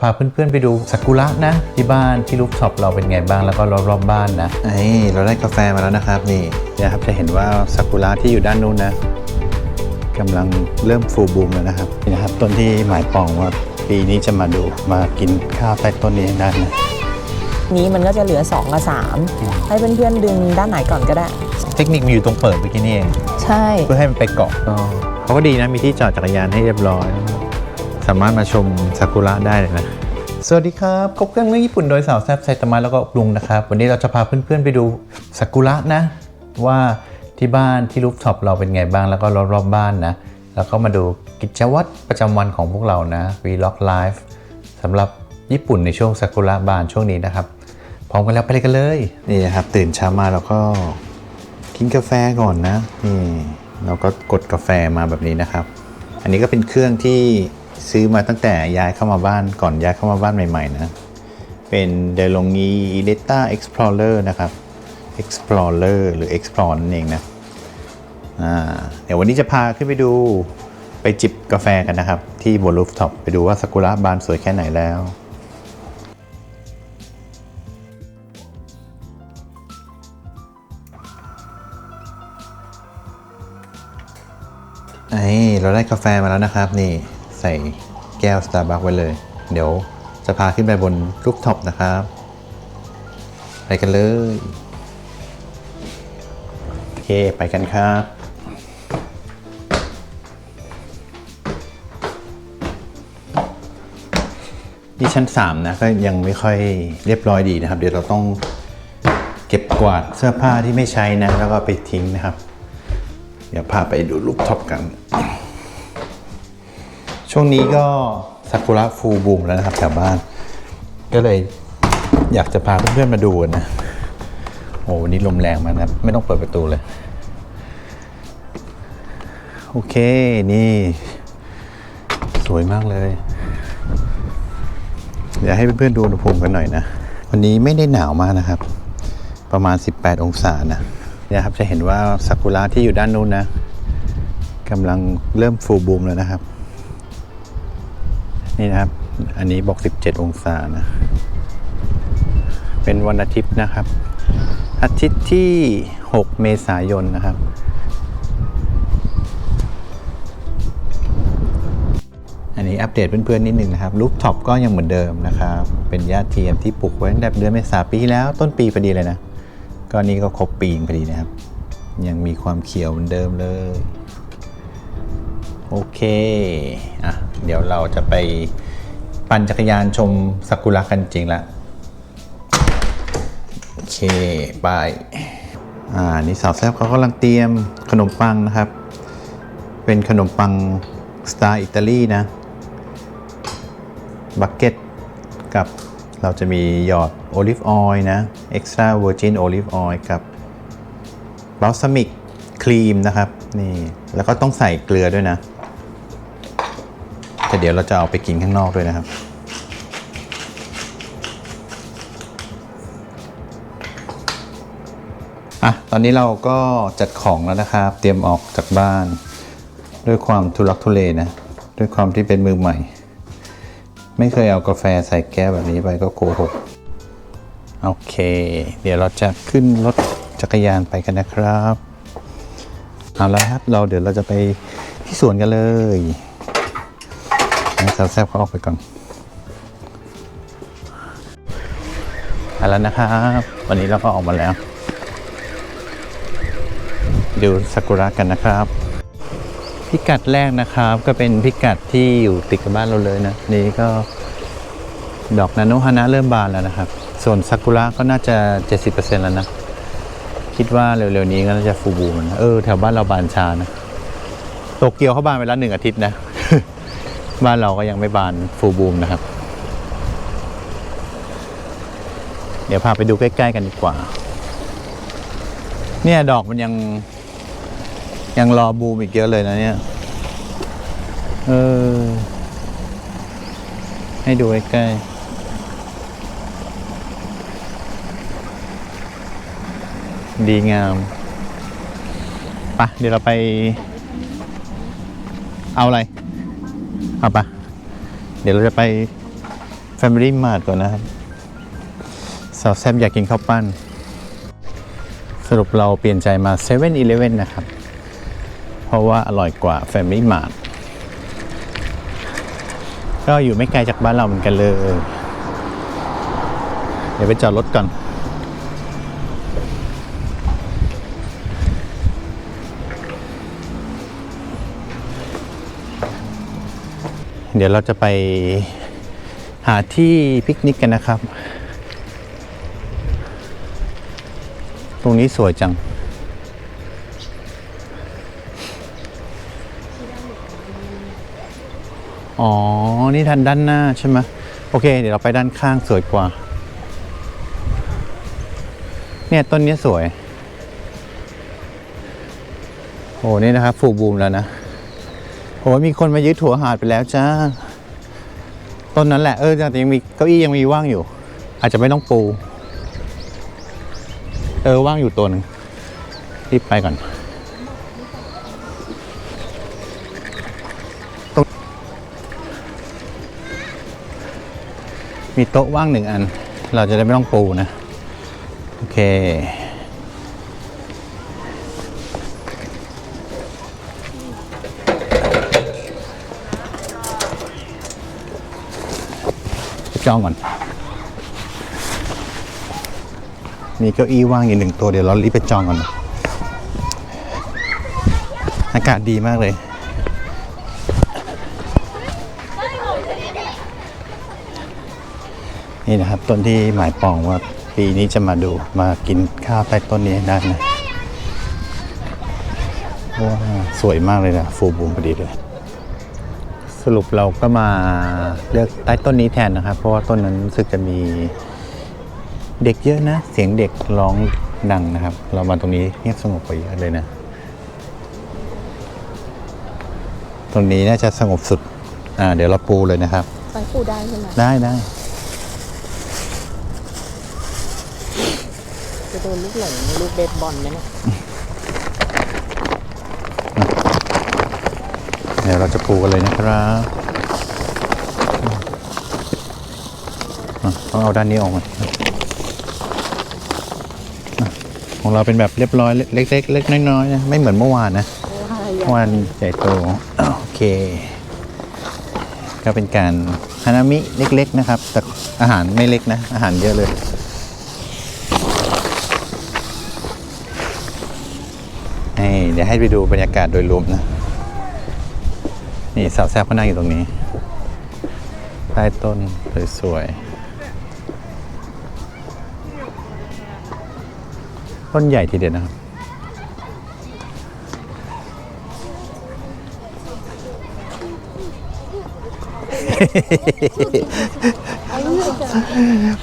พาเพื่อนๆไปดูซากุระนะ ที่บ้านที่รูฟท็อปเราเป็นไงบ้างแล้วก็รอบๆบ้านนะไอ้เราได้กาแฟมาแล้วนะครับนี่นะครับจะเห็นว่าซากุระที่อยู่ด้านนู้นนะกำลังเริ่มฟูบูมแล้วนะครับนี่นะครับต้นที่หมายปองว่าปีนี้จะมาดูมากินข้าวใต้ต้นนี้ให้ได้นะนี้มันก็จะเหลือ 2 กับ 3 ให้เพื่อนๆดึงด้านไหนก่อนก็ได้ เทคนิคมันอยู่ตรงเปิดเมื่อกี้นี่เองใช่เพื่อให้มันไปเกาะก็เขาก็ดีนะมีที่จอดจักรยานให้เรียบร้อย สามารถมาชมซากุระได้เลยนะสวัสดีครับพบกันเรื่องญี่ปุ่นโดยสาวแซบไซตามะแล้วก็ลุงนะครับ วันนี้เราจะพาเพื่อนๆไปดูซากุระนะ ว่าที่บ้านที่รูฟท็อปเราเป็นไงบ้างแล้วก็รอบๆบ้านนะ แล้วก็มาดูกิจวัตรประจำวันของพวกเรานะ Vlog Live สำหรับญี่ปุ่นในช่วงซากุระบานช่วงนี้นะครับ พร้อมกันแล้วไปเลยกันเลยนี่นะครับตื่นเช้ามาเราก็กินกาแฟก่อนนะนี่เราก็กดกาแฟมาแบบนี้นะครับ อันนี้ก็เป็นเครื่องที่ ซื้อมาตั้งแต่ย้ายเข้ามาบ้านก่อนย้ายเข้ามาบ้านใหม่ๆนะ เป็น d e l o n g i d e t a Explorer นะครับ Explorer หรือ Explore นั่นเองนะเดี๋ยววันนี้จะพาขึ้นไปดูไปจิบกาแฟกันนะครับ ที่บนรูฟท็อปไปดูว่าซากุระบานสวยแค่ไหนแล้วไอ้เราได้กาแฟมาแล้วนะครับนี่ ใส่แก้ว Starbucks ไว้เลย เดี๋ยวจะพาขึ้นไปบนรูปท็อปนะครับ ไปกันเลย โอเค ไปกันครับที่ชั้น3นะก็ยังไม่ค่อยเรียบร้อยดีนะครับ เดี๋ยวเราต้องเก็บกวาดเสื้อผ้าที่ไม่ใช้นะ แล้วก็ไปทิ้งนะครับ เดี๋ยวพาไปดูรูปท็อปกัน ช่วงนี้ก็ซากุระฟูบูมแล้วนะครับแถวบ้าน ก็เลยอยากจะพาเพื่อนๆมาดูนะโอ้วันนี้ลมแรงมากนะ ไม่ต้องเปิดประตูเลย โอเค นี่ สวยมากเลย เดี๋ยวให้เพื่อนๆดูอุณหภูมิกันหน่อยนะ วันนี้ไม่ได้หนาวมากนะครับ ประมาณ 18 องศานะเนี่ยครับจะเห็นว่าซากุระที่อยู่ด้านนู้นนะกำลังเริ่มฟูบูมแล้วนะครับ นี่นะครับ อันนี้บอก 17 องศานะ เป็นวันอาทิตย์นะครับ อาทิตย์ที่ 6 เมษายนนะครับ อันนี้อัปเดตเพื่อนๆนิดหนึ่งนะครับรูปท็อปก็ยังเหมือนเดิมนะครับ เป็นหญ้าเทียมที่ปลูกไว้ตั้งแต่เดือนเมษาปีที่แล้วต้นปีพอดีเลยนะ ก็นี่ก็ครบปีพอดีนะครับ ยังมีความเขียวเหมือนเดิมเลย โอเค อะ เดี๋ยวเราจะไปปั่นจักรยานชมซากุระกันจริงละโอเคบายอ่านี่สาวแซบเขากำลังเตรียมขนมปังนะครับ เป็นขนมปังสไตล์อิตาลีนะบักเก็ตกับเราจะมีหยอดโอลิฟออยล์นะ extra virgin olive oil กับบ a l ซ a มิกครีมนะครับนี่แล้วก็ต้องใส่เกลือด้วยนะ แต่เดี๋ยวเราจะเอาไปกินข้างนอกด้วยนะครับ อะ ตอนนี้เราก็จัดของแล้วนะครับ เตรียมออกจากบ้าน ด้วยความทุลักทุเลนะ ด้วยความที่เป็นมือใหม่ ไม่เคยเอากาแฟใส่แก้วแบบนี้ไปก็โกหกโอเค เดี๋ยวเราจะขึ้นรถจักรยานไปกันนะครับ เอาละครับ เราเดี๋ยวเราจะไปที่สวนกันเลย ให้สาวแซบเขาออกไปก่อนเอาแล้วนะครับ วันนี้เราก็ออกมาแล้ว ดูซากุระกันนะครับ พิกัดแรกนะครับก็เป็นพิกัดที่อยู่ติดกับบ้านเราเลยนะ นี่ก็ดอกนาโนฮานะเริ่มบานแล้วนะครับ ส่วนซากุระก็น่าจะ 70%แล้วนะ คิดว่าเร็วๆนี้ก็น่าจะฟูบูมนะเออแถวบ้านเราบานชานะโตเกียวเขาบานไปแล้วหนึ่งอาทิตย์นะ บ้านเราก็ยังไม่บานฟูบูมนะครับ เดี๋ยวพาไปดูใกล้ๆกันดีกว่า เนี่ยดอกมันยัง ยังรอบูมอีกเยอะเลยนะเนี่ย เออ ให้ดูใกล้ๆดีงามปะเดี๋ยวเราไป เอาอะไร เอาปะเดี๋ยวเราจะไป Family Mart ก่อนนะครับ สาวแซบอยากกินข้าวปั้น สรุปเราเปลี่ยนใจมา7 e เ e ่ e อนะครับ เพราะว่าอร่อยกว่า Family Mart ก็อยู่ไม่ไกลจากบ้านเราเหมือนกันเลย เดี๋ยวไปจอดรถก่อน เดี๋ยวเราจะไปหาที่ปิกนิกกันนะครับ ตรงนี้สวยจัง อ๋อ นี่ทันด้านหน้าใช่ไหมโอเค เดี๋ยวเราไปด้านข้างสวยกว่า เนี่ยต้นนี้สวย โอ้นี่นะครับฟูบูมแล้วนะ โอ้ยมีคนมายึดถั่วหาดไปแล้วจ้าต้นนั้นแหละเออแต่ยังมีเก้าอี้ยังมีว่างอยู่ อาจจะไม่ต้องปู เออว่างอยู่ตัวหนึ่งรีบไปก่อนมีโต๊ะว่างหนึ่งอัน เราจะได้ไม่ต้องปูนะ โอเค องก่อน มีเก้าอี้ว่างอยู่หนึ่งตัวเดี๋ยวเรารีบไปจองก่อน อากาศดีมากเลย นี่นะครับต้นที่หมายปองว่าปีนี้จะมาดูมากินข้าวใต้ต้นนี้ให้ได้นะว้าวสวยมากเลยนะ ฟูบูมพอดีเลย สรุปเราก็มาเลือกใต้ต้นนี้แทนนะครับ เพราะว่าต้นนั้นรู้สึกจะมีเด็กเยอะนะ เสียงเด็กร้องดังนะครับ เรามาตรงนี้เงียบสงบกว่าเยอะเลยนะ ตรงนี้น่าจะสงบสุด อ่า เดี๋ยวเราปูเลยนะครับไปปูได้ใช่ไหมได้ได้จะโดนลูกหลงลูกเบสบอลไหมเนี่ย ดี๋ยวเราจะปูกันเลยนะครับอะต้องเอาด้านนี้ออกมาอะของเราเป็นแบบเรียบร้อยเล็กๆเล็กน้อยๆนะไม่เหมือนเมื่อวานนะเมื่อวานใหญ่โตโอเค ก็เป็นการฮานามิเล็กๆนะครับ แต่อาหารไม่เล็กนะ อาหารเยอะเลยนี่เดี๋ยวให้ไปดูบรรยากาศโดยรวมนะ นี่สาวแซ่บก็นั่งอยู่ตรงนี้ใต้ต้นสวยๆต้นใหญ่ทีเดียวนะครับ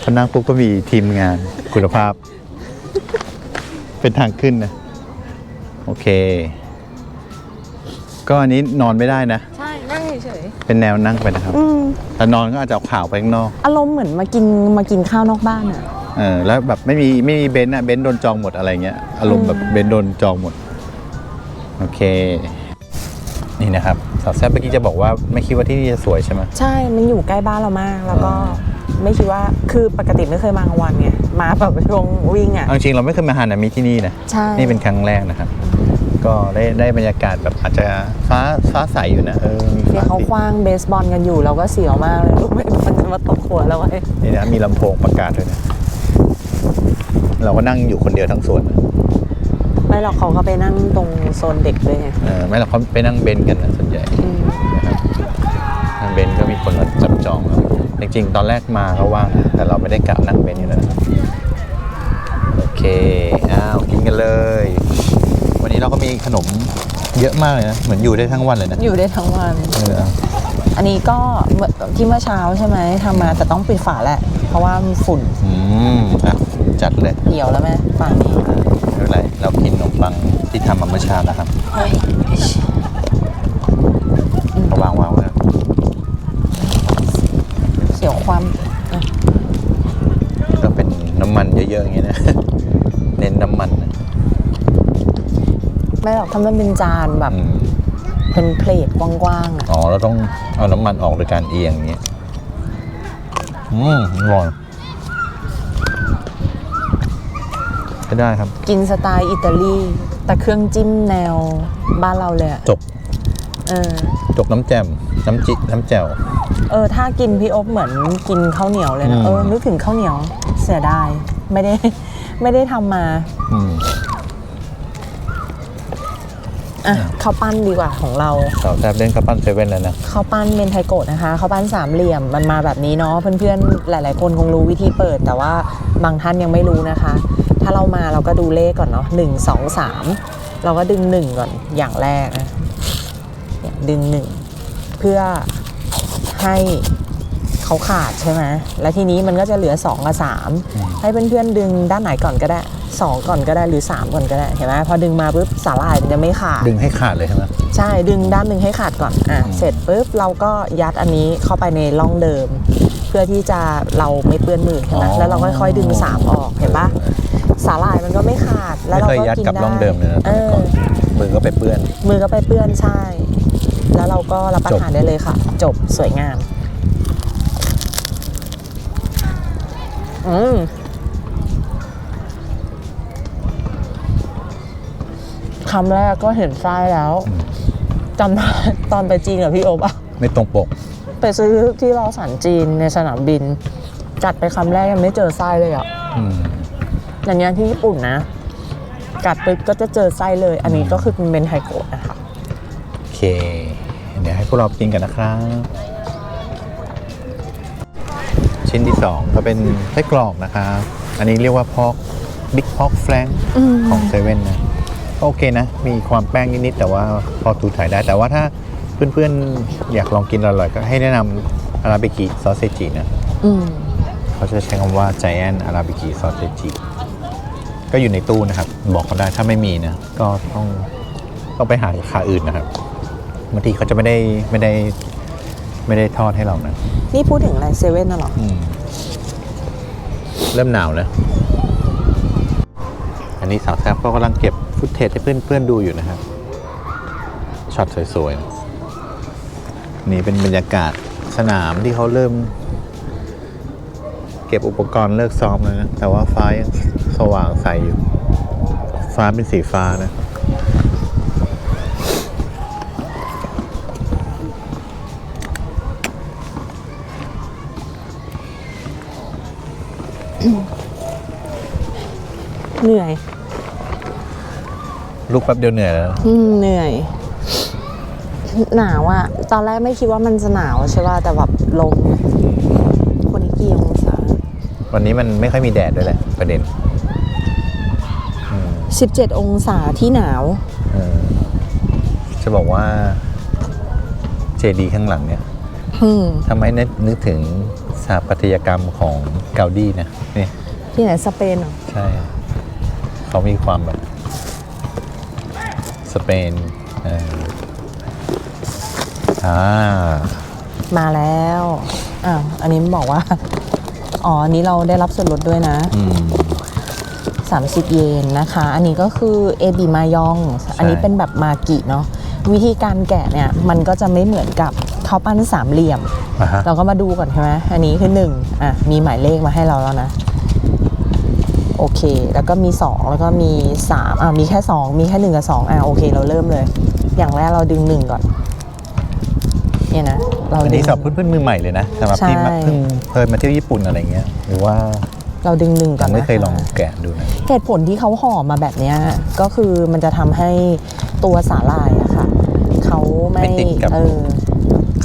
พอนั่งปุ๊บก็มีทีมงานคุณภาพ เป็นทางขึ้นนะ โอเค ก็อันนี้นอนไม่ได้นะ เฉยเป็นแนวนั่งไปนะครับๆอืมแต่นอนก็อาจจะเอาข่าวไปข้างนอก อารมณ์เหมือนมากินมากินข้าวนอกบ้านอะ เออแล้วแบบไม่มีไม่มีเบนซ์อะเบนซ์โดนจองหมดอะไรเงี้ยอารมณ์แบบเบนซ์โดนจองหมด โอเค นี่นะครับสาวแซ่บเมื่อกี้จะบอกว่าไม่คิดว่าที่นี่จะสวยใช่ไหม ใช่ มันอยู่ใกล้บ้านเรามาก แล้วก็ไม่คิดว่า คือปกติไม่เคยมากลางวันไง มาแบบช่วงวิ่งอะ เอาจริงๆเราไม่เคยมาฮานามิที่นี่นะใช่ นี่เป็นครั้งแรกนะครับ ก็ได้ได้บรรยากาศแบบอาจจะฟ้าฟ้าใสอยู่นะเออมีที่ฟ้าเขาสีคว้างเบสบอลกันอยู่เราก็เสียวมากเลยลูกเบสบอลจะมาตกหัวเราไว้นี่นะมีลำโพงประกาศด้วยนะเราก็นั่งอยู่คนเดียวทั้งสวนนะไม่หรอกเขาก็ไปนั่งตรงโซนเด็กด้วยไงเออไม่หรอกเขาไปนั่งเบนซ์กันนะส่วนใหญ่ อืมนะครับทางเบนซ์ก็มีคนมาจับจองแล้วจริงๆ ตอนแรกมาก็ว่างนะแต่เราไม่ได้กะนั่งเบนซ์อยู่แล้วนะโอเค อ้าว กินกันเลยวั นนี้เราก็มีขนมเยอะมากเลยนะ เหมือนอยู่ได้ทั้งวันเลยนะอยู่ได้ทั้งวัน เออเอาอันนี้ก็เมื่อที่เมื่อเช้าใช่ไหมทำมาแต่ต้องปิดฝาแหละ เพราะว่ามันฝุ่นอืมอะจัดเลยเหี่ยวแล้วแม่ฝานี้ไม่เป็นไรเรากินขนมปังที่ทำมาเมื่อเช้าแล้วครับเฮ้ยก็วางวางไว้แล้วเขียวความอะก็เป็นน้ำมันเยอะๆอย่างเงี้ยนะ เน้นน้ำมันนะ ไม่หรอกถ้ามันเป็นจานแบบ อืมเป็นเพลทกว้างๆอะ อ๋อเราต้องเอาน้ำมันออกโดยการเอียงอย่างเงี้ยอืมอร่อยก็ได้ครับ กินสไตล์อิตาลี แต่เครื่องจิ้มแนวบ้านเราเลยอะจบ เออจกน้ำแจ่มน้ำจิ น้ำแจ่ว เออ ถ้ากินพี่อบเหมือนกินข้าวเหนียวเลยนะ อืม เออ นึกถึงข้าวเหนียวเสียดาย ไม่ได้ ไม่ได้ทำมา อืม อะข้าวปั้นดีกว่าของเราสาวแซ่บเล่นข้าวปั้นเซเว่นแล้วนะข้าวปั้นเมนไทโกะนะคะข้าวปั้นสามเหลี่ยมมันมาแบบนี้เนาะเพื่อนๆหลาย ๆ คนคงรู้วิธีเปิด แต่ว่าบางท่านยังไม่รู้นะคะ ถ้าเรามาเราก็ดูเลขก่อนเนาะหนึ่งสองสามเราก็ดึงหนึ่งก่อนอย่างแรกนะเนี่ยดึงหนึ่งเพื่อให้ เขาขาดใช่ไหมแล้วทีนี้มันก็จะเหลือ 2 กับ 3 ให้เพื่อนๆดึงด้านไหนก่อนก็ได้ 2 ก่อนก็ได้หรือ 3 ก่อนก็ได้เห็นไหมพอดึงมาปุ๊บสาหร่ายมันจะไม่ขาด ดึงให้ขาดเลยใช่ไหมใช่ดึงด้านหนึ่งให้ขาดก่อนอะเสร็จปุ๊บเราก็ยัดอันนี้เข้าไปในร่องเดิม เพื่อที่จะเราไม่เปื้อนมือใช่ไหมแล้วเราค่อยๆดึงสามออกเห็นปะสาหร่ายมันก็ไม่ขาด แล้วไม่เราเคยก็ยัดกินกับได้ร่องเดิมเลยนะเออมือก็ไปเปื้อน มือก็ไปเปื้อนใช่ แล้วเราก็รับประทานได้เลยค่ะ จบสวยงาม อืมคำแรกก็เห็นไส้แล้วจำได้ตอนไปจีนกับพี่โอบอะไม่ตรงปก ไปซื้อที่รอสันจีนในสนามบิน กัดไปคำแรกยังไม่เจอไส้เลยอะอืมอย่างเงี้ยที่ญี่ปุ่นนะ กัดปุ๊บก็จะเจอไส้เลย อันนี้ก็คือเป็นเมนไทโกะนะคะ โอเค เดี๋ยวให้พวกเรากินกันนะครับ ชิ้นที่ 2 ก็เป็นไส้กรอกนะครับ อันนี้เรียกว่าพอกบิ๊กพอกแฟลงอืมของเซเว่นนะก็โอเคนะ มีความแป้งนิดๆแต่ว่าพอถูถ่ายได้ แต่ว่าถ้าเพื่อนๆ อยากลองกินอร่อยๆก็ให้แนะนำอาราบิกิซอสเซจินะอืมเขาจะใช้คำว่า Giant Arabici Sausage ก็อยู่ในตู้นะครับ บอกเขาได้ถ้าไม่มีนะ ก็ต้องต้องไปหาขาอื่นนะครับบางทีเขาจะไม่ได้ไม่ได้ ไม่ได้ทอดให้เรานะนี่พูดถึงอะไรเซเว่นน่ะเหรออืมเริ่มหนาวแล้ว อันนี้สาวแซ่บก็กำลังเก็บฟุตเทจให้เพื่อนๆดูอยู่นะครับช็อตสวยๆ นี่เป็นบรรยากาศสนามที่เขาเริ่ม เก็บอุปกรณ์เลิกซ้อมแล้วนะ แต่ว่าฟ้ายังสว่างใสอยู่ ฟ้าเป็นสีฟ้านะ เหนื่อยลูกแป๊บเดียวเหนื่อยแล้วอืมเหนื่อย หนาวอะตอนแรกไม่คิดว่ามันจะหนาวใช่ป่ะแต่แบบลมวันนี้กี่องศาวันนี้มันไม่ค่อยมีแดดด้วยแหละประเด็นอืม17องศาที่หนาว เออจะบอกว่าเจดีข้างหลังเนี่ยอืมทำให้นึกนึกถึงสถาปัตยกรรมของเกาดีนะนี่ที่ไหนสเปนเหรอ ใช่ เขามีความแบบ สเปนเอออ่ามาแล้วอ้าวอันนี้บอกว่า อ๋ออันนี้เราได้รับส่วนลดด้วยนะ อืม 30 เยนนะคะ อันนี้ก็คือเอบิมายอง อันนี้เป็นแบบมากิเนาะ วิธีการแกะเนี่ยมันก็จะไม่เหมือนกับข้าวปั้นสามเหลี่ยม อ่าฮะ เราก็มาดูก่อนใช่ไหม อันนี้คือ1อะ มีหมายเลขมาให้เราแล้วนะ โอเค แล้วก็มี 2 แล้วก็มี3อะมีแค่ 2 มีแค่ 1 กับ 2 อะโอเค เราเริ่มเลย อย่างแรกเราดึง 1 ก่อน เนี่ยนะ เราอันดึนี้ง สำหรับเพื่อนๆมือใหม่เลยนะสำหรับที่มาใช่ เพิ่งเคยมาเที่ยวญี่ปุ่นอะไรเงี้ย หรือว่าเราดึงหนึ่งก่อยันงไม่เคยนะคะลองแกะดูนะ เหตุผลที่เขาห่อมาแบบเนี้ยก็คือมันจะทำให้ตัวสาหร่ายอะค่ะเขาไม่ไม่ติดกับ เออ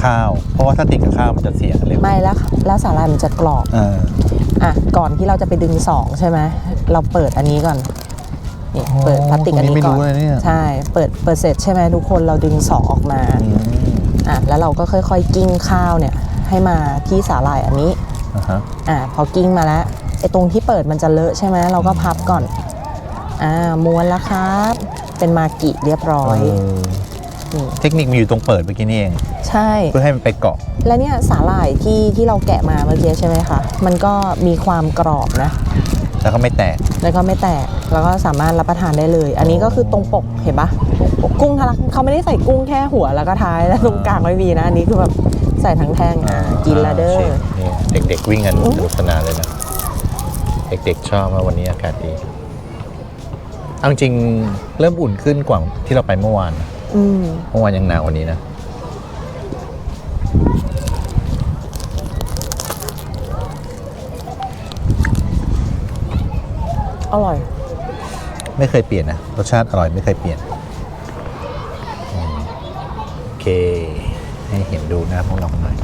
ข้าว เพราะว่าถ้าติดกับข้าวมันจะเสียเร็วไม่แล้วแล้วสาหร่ายมันจะกรอบเออ อะก่อนที่เราจะไปดึงสองใช่ไหมเราเปิดอันนี้ก่อนนี่อ๋อเปิดพลาสติกอันนี้คนนี้ไม่ก่รู้อนเลยเนี่ยใช่เปิดเปิดเสร็จใช่ไหมทุกคนเราดึงสองออกมาอืมอะแล้วเราก็ค่อยๆกิ้งข้าวเนี่ยให้มาที่สาหร่ายอันนี้อ่าฮะอะพอกิ้งมาแล้วไอ้ตรงที่เปิดมันจะเลอะใช่ไหมเราก็พับก่อนอ่าม้วนแล้วครับ เป็นมากิเรียบร้อย เออเทคนิคมันอยู่ตรงเปิดเมื่อกี้นี่เอง ใช่ เพื่อให้มันไปเกาะ และเนี่ยสาหร่ายที่ที่เราแกะมาเมื่อกี้ใช่ไหมคะ มันก็มีความกรอบนะ แล้วก็ไม่แตก แล้วก็ไม่แตก แล้วก็สามารถรับประทานได้เลย อันนี้ก็คือตรงปกเห็นปะตรงปกกุ้งทะลักเขาไม่ได้ใส่กุ้งแค่หัวแล้วก็ท้ายแล้วตรงกลางไม่มีนะ อันนี้คือแบบใส่ทั้งแท่งอะกินและเด้อเชฟเนี่ยเด็กๆวิ่งกันสนุกสนานเลยนะ เด็กๆชอบว่าวันนี้อากาศดีเอาจริงๆเริ่มอุ่นขึ้นกว่าที่เราไปเมื่อวานนะ อืมเมื่อวานยังหนาวกว่านี้นะ อร่อย ไม่เคยเปลี่ยนนะ รสชาติอร่อยไม่เคยเปลี่ยนอืมโอเค ให้เห็นดูหน้าพวกเราหน่อย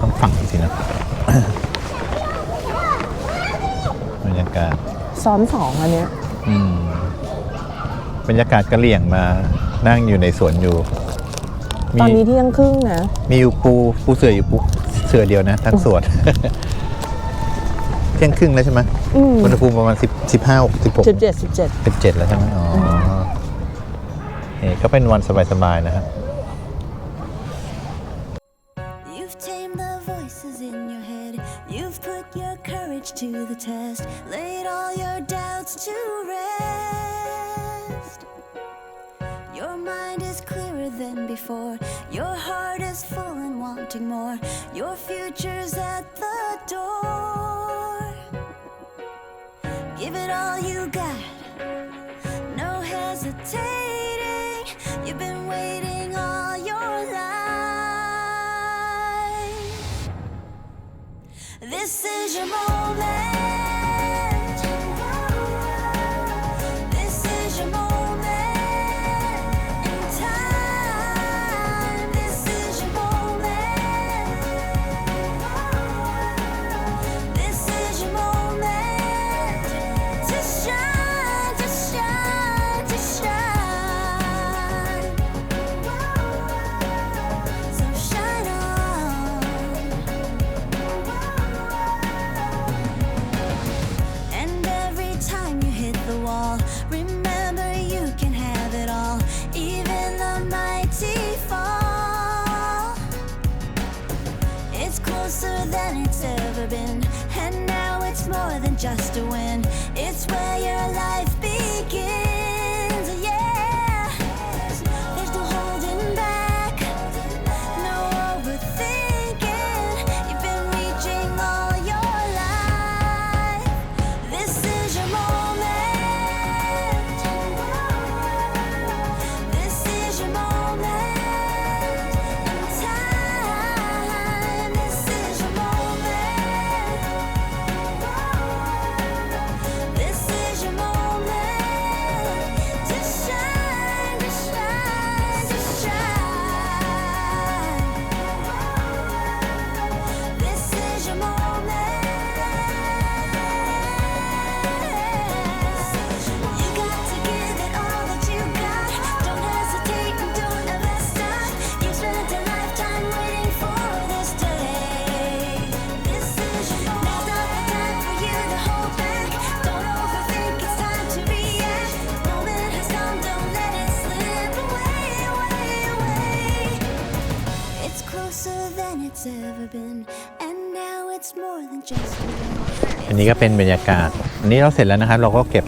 ต้องฝั่งนี้สินะ บรรยากาศ ซ้อนสองอันเนี้ย อืม บรรยากาศกระเหลี่ยงมานั่งอยู่ในสวนอยู่ มีตอนนี้ที่ยังครึ่งนะ มีอยู่ปูปูเสืออยู่ปูเสือเดียวนะ ทั้งสวน เที่ยงครึ่งแล้วใช่ไหมอืม อุณหภูมิประมาณสิบสิบห้าสิบหก สิบเจ็ดสิบเจ็ด สิบเจ็ดแล้วใช่ไหมอ๋อเฮ้ก็เป็นวันสบายๆนะครับ Your mind is clearer than before. Your heart is full and wanting more. Your future's at the door. Give it all you got. No hesitating. You've been waiting all your life. This is your moment. อันนี้ก็เป็นบรรยากาศ อันนี้เราเสร็จแล้วนะครับ เราก็เก็บ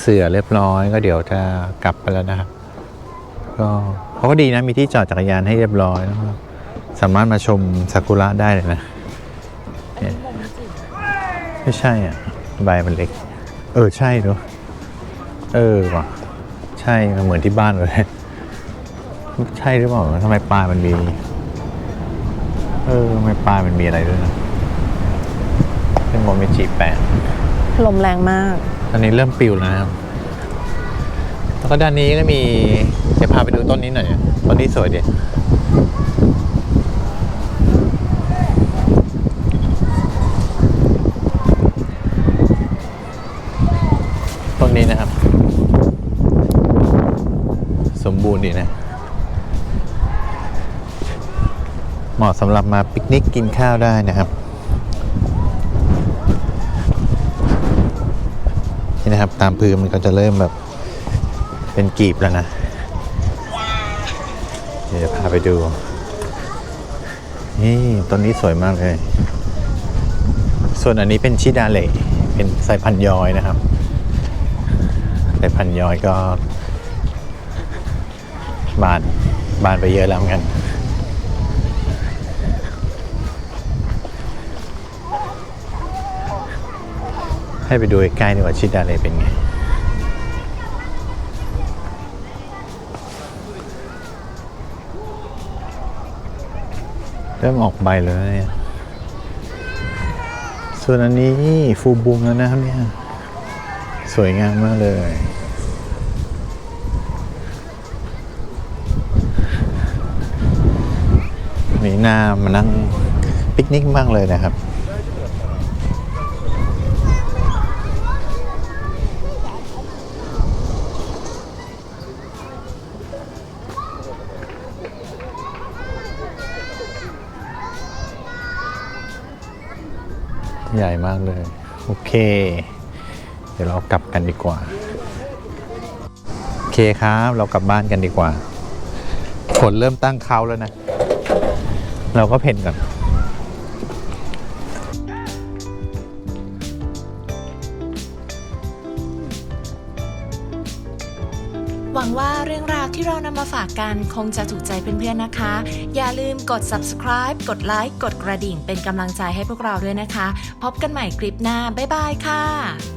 เสื่อเรียบร้อย ก็เดี๋ยวจะกลับไปแล้วนะครับ ก็เขาก็ดีนะมีที่จอดจักรยานให้เรียบร้อยแล้วสามารถมาชมซากุระได้เลยนะไม่ใช่อะใบมันเล็ก เออใช่ด้วยเออว่ะใช่มันเหมือนที่บ้านเลยใช่หรือเปล่าทำไมปลายมันมี เออทำไมปลายมันมีอะไรด้วยนะ โมเมจิแปดลมแรงมาก ตอนนี้เริ่มปิวแล้วนะครับ แล้วก็ด้านนี้ก็มีจะพาไปดูต้นนี้หน่อยอะต้นนี้สวยดีต้นนี้นะครับ สมบูรณ์ดีนะ เหมาะสำหรับมาปิกนิกกินข้าวได้นะครับ นี่นะครับ ตามพื้นมันก็จะเริ่มแบบเป็นกีบแล้วนะ เดี๋ยวพาไปดู นี่ต้นนี้สวยมากเลย ส่วนอันนี้เป็นชิดาเล่เป็นสายพันธุ์ยอยนะครับสายพันธุ์ยอยก็บานบานไปเยอะแล้วเหมือนกัน ให้ไปดูใกล้ดีกว่าชิดาเลยเป็นไงเริ่มออกใบแล้วเนี่ยส่วนอันนี้ฟูบูมแล้วนะครับเนี่ยสวยงามมากเลย มีหน้ามานั่งปิกนิกมากเลยนะครับ ใหญ่มากเลย โอเค เดี๋ยวเรากลับกันดีกว่า โอเคครับ เรากลับบ้านกันดีกว่าฝนเริ่มตั้งเขาแล้วนะ เราก็เพ่นก่อน ที่เรานำมาฝากกันคงจะถูกใจเพื่อนๆนะคะ อย่าลืมกด subscribe กดไลค์กดกระดิ่งเป็นกำลังใจให้พวกเราด้วยนะคะ พบกันใหม่คลิปหน้า บ๊ายบายค่ะ